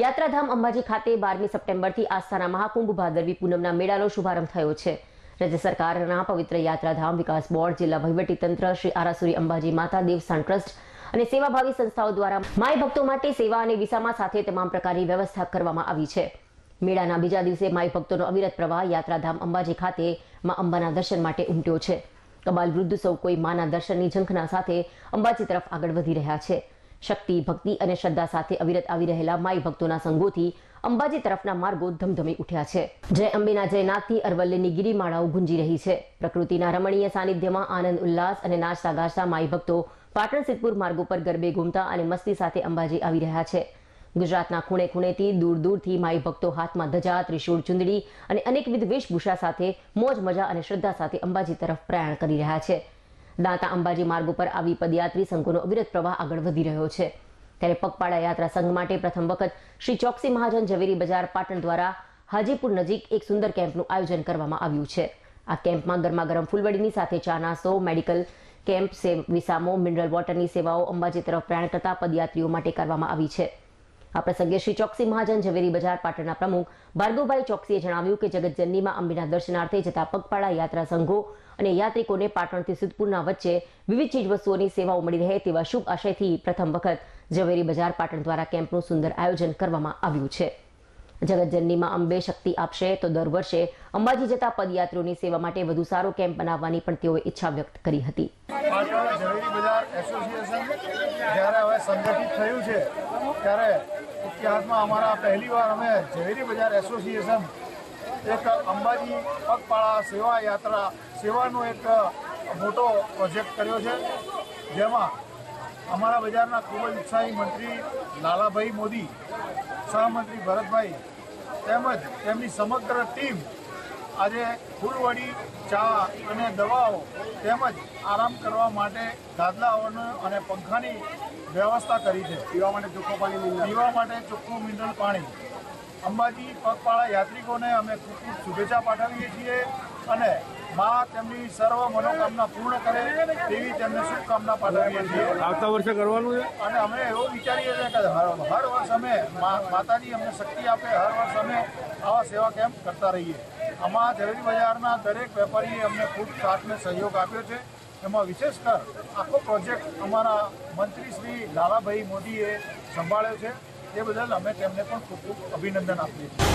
યાત્રાધામ અંબાજી ખાતે બારમી સપ્ટેમ્બરથી આસ્થાના મહાકુંભ ભાદરવી પૂનમના મેળાનો શુભારંભ થયો છે. રાજ્ય સરકારના પવિત્ર યાત્રાધામ વિકાસ બોર્ડ, જિલ્લા વહીવટીતંત્ર શ્રી આરાસુરી અંબાજી માતા, દેવસ્થાન ટ્રસ્ટ અને સેવાભાવી સંસ્થાઓ દ્વારા માય ભક્તો માટે સેવા અને વિસામા સાથે તમામ પ્રકારની વ્યવસ્થા કરવામાં આવી છે. મેળાના બીજા દિવસે માય ભક્તોનો અવિરત પ્રવાહ યાત્રાધામ અંબાજી ખાતે માં અંબાના દર્શન માટે ઉમટ્યો છે. કબાલ વૃદ્ધ સૌ કોઈ માના દર્શનની ઝંખના સાથે અંબાજી તરફ આગળ વધી રહ્યા છે. શક્તિ, ભક્તિ અને શ્રદ્ધા સાથે અવિરત આવી રહેલા માઈ ભક્તોના સંગોથી અંબાજી તરફના માર્ગો ધમધમી ઉઠ્યા છે. જય અંબેના જયનાથથી અરવલ્લીની ગિરિમાળાઓ ગુંજી રહી છે. પ્રકૃતિના રમણીય સાનિધ્યમાં આનંદ, ઉલ્લાસ અને નાચતા ગાજતા માઈ ભક્તો પાટણ સિદ્ધપુર માર્ગો પર ગરબે ઘૂમતા અને મસ્તી સાથે અંબાજી આવી રહ્યા છે. ગુજરાતના ખૂણે ખૂણેથી દૂર દૂરથી માઈ ભક્તો હાથમાં ધજા, ત્રિશૂળ ચુંદડી અને અનેકવિધ વેશભૂષા સાથે મોજ, મજા અને શ્રદ્ધા સાથે અંબાજી તરફ પ્રયાણ કરી રહ્યા છે. દાંતા અંબાજી માર્ગ ઉપર આવી પદયાત્રી સંઘોનો અવિરત પ્રવાહ આગળ વધી રહ્યો છે. ત્યારે પગપાળા યાત્રા સંઘ માટે પ્રથમ વખત શ્રી ચોકસી મહાજન ઝવેરી બજાર પાટણ દ્વારા હાજીપુર નજીક એક સુંદર કેમ્પનું આયોજન કરવામાં આવ્યું છે. આ કેમ્પમાં ગરમાગરમ ફૂલવડીની સાથે ચા નાસ્તો, મેડિકલ કેમ્પ, સેમ વિસામો, મિનરલ વોટરની સેવાઓ અંબાજી તરફ પ્રયાણ કરતા પદયાત્રીઓ માટે કરવામાં આવી છે. આ પ્રસંગે શ્રી ચોકસી મહાજન ઝવેરી બજાર પાટણના પ્રમુખ ભાર્ગવભાઈ ચોકસીએ જણાવ્યું કે જગતજનનીમાં અંબેના દર્શનાર્થે જતા પગપાળા યાત્રા સંઘો અને યાત્રિકોને પાટણથી સુદપુરના વચ્ચે વિવિધ ચીજવસ્તુઓની સેવાઓ મળી રહે તેવા શુભ આશયથી પ્રથમ વખત ઝવેરી બજાર પાટણ દ્વારા કેમ્પનું સુંદર આયોજન કરવામાં આવ્યું છે. જગતજનનીમાં અંબે શક્તિ આપશે તો દર વર્ષે અંબાજી જતા પદયાત્રીઓની સેવા માટે વધુ સારો કેમ્પ બનાવવાની પણ તેઓએ ઈચ્છા વ્યક્ત કરી હતી. પાટણ ઝવેરી બજાર એસોસિએશન જ્યારે હવે સંગઠિત થયું છે, ત્યારે ઇતિહાસમાં અમારા પહેલીવાર અમે ઝવેરી બજાર એસોસિએશન એક અંબાજી પગપાળા સેવા યાત્રા સેવાનો એક મોટો પ્રોજેક્ટ કર્યો છે. જેમાં અમારા બજારના ખૂબ જ ઉત્સાહી મંત્રી લાલાભાઈ મોદી સહમંત્રી ભરતભાઈ તેમજ તેમની સમગ્ર ટીમ આજે ફૂલવડી ચા અને દવાઓ તેમજ આરામ કરવા માટે ગાદલાઓનું અને પંખાની વ્યવસ્થા કરી છે. પીવા માટે ચોખ્ખું પાણી પીવા માટે ચોખ્ખું મિનરલ પાણી. અંબાજી પગપાળા યાત્રિકોને અમે ખૂબ ખૂબ શુભેચ્છા પાઠવીએ છીએ અને મા તેમની સર્વ મનોકામના પૂર્ણ કરે તેવી તેમને શુભકામના પાઠવીએ છીએ. આવતા વર્ષે કરવાનું છે? અને અમે એવું વિચારીએ છીએ કે હર હર વર્ષ અમે મા- માતાજી અમને શક્તિ આપે હર વર્ષ અમે આવા સેવા કેમ્પ કરતા રહીએ. આમાં ઝવેરી બજારના દરેક વેપારીએ અમને ખૂબ સાથને સહયોગ આપ્યો છે. એમાં વિશેષ કર, આખો પ્રોજેક્ટ અમારા મંત્રી શ્રી લાલાભાઈ મોદીએ સંભાળ્યો છે. તે બદલ અમે તેમને પણ ખૂબ ખૂબ અભિનંદન આપીએ છીએ.